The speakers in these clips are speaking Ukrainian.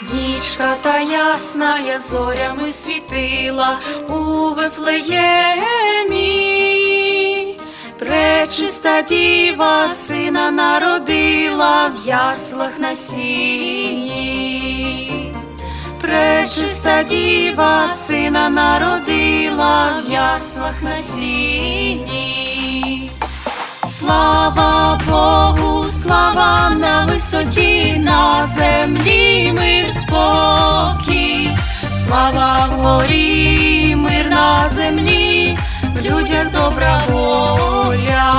Нічка та ясна я зорями світила у Вифлеємі. Пречиста діва сина народила в яслах на сіні. Пречиста діва сина народила в яслах на сіні. Висоті, на землі мир спокій, слава вгорі, мир на землі, в людях добра воля.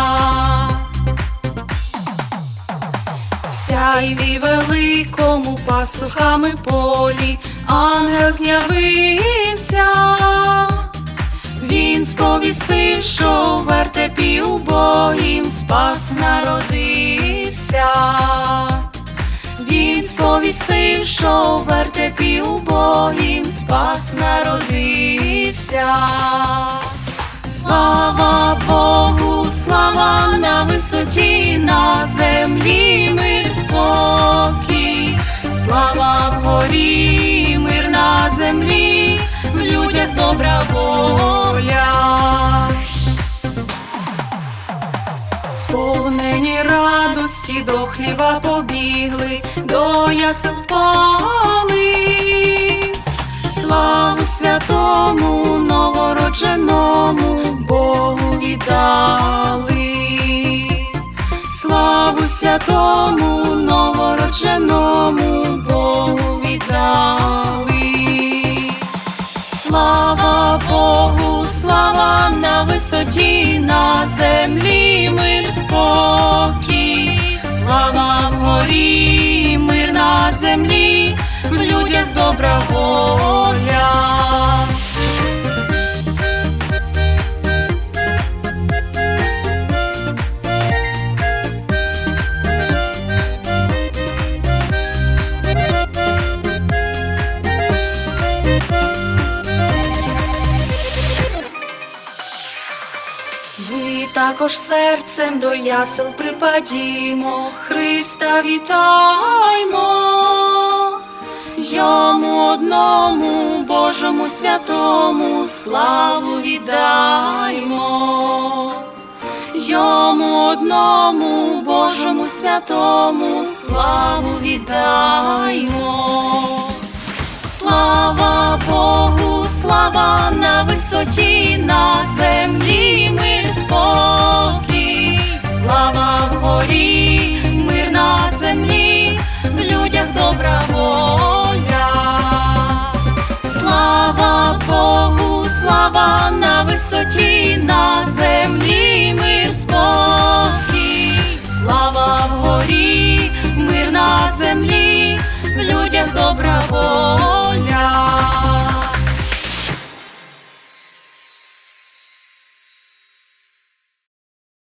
Сяйві великому пасухами полі ангел з'явився. Він сповістив, що вертепі убогім спас народився. Він сповістив, що в вертепі убогім спас народився. Слава Богу, слава на висоті, на Сповнені радості до хліва побігли, до ясел впали. Славу святому новородженому Богу віддали. Славу святому новородженому Богу віддали. Слава Богу, слава на висоті, на землі слава горі, мир на землі, в людях добра воля. Також серцем до ясел припадімо, Христа вітаймо, йому одному Божому святому славу віддаймо, йому одному Божому святому славу віддаймо. Слава Богу, слава на висоті, висоті, на землі мир спокій, слава вгорі, мир на землі, в людях добра воля.